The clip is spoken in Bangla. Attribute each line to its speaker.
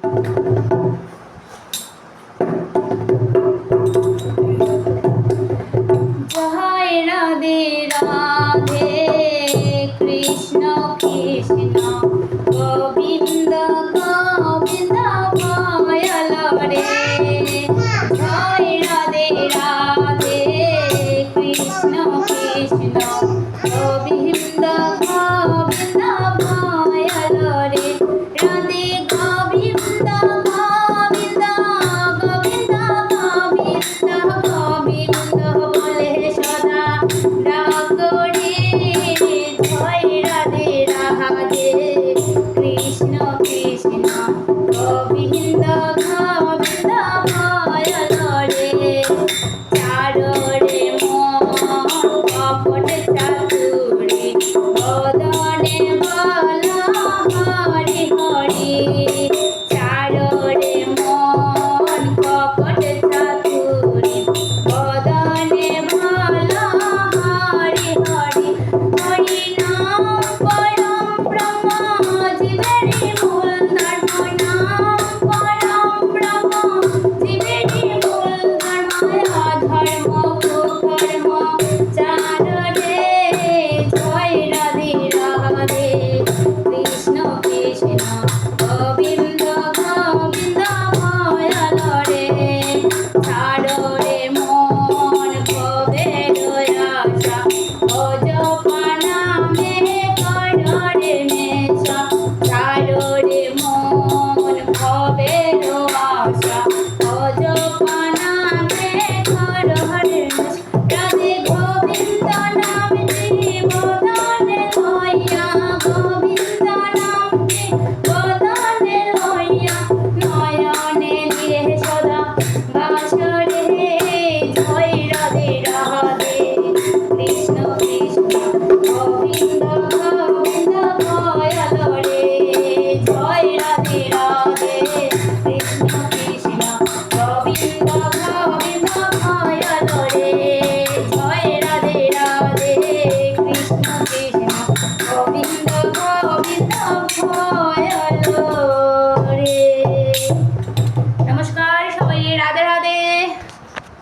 Speaker 1: Krishna, Krishna, Govinda, Govinda. important amor. Thank you.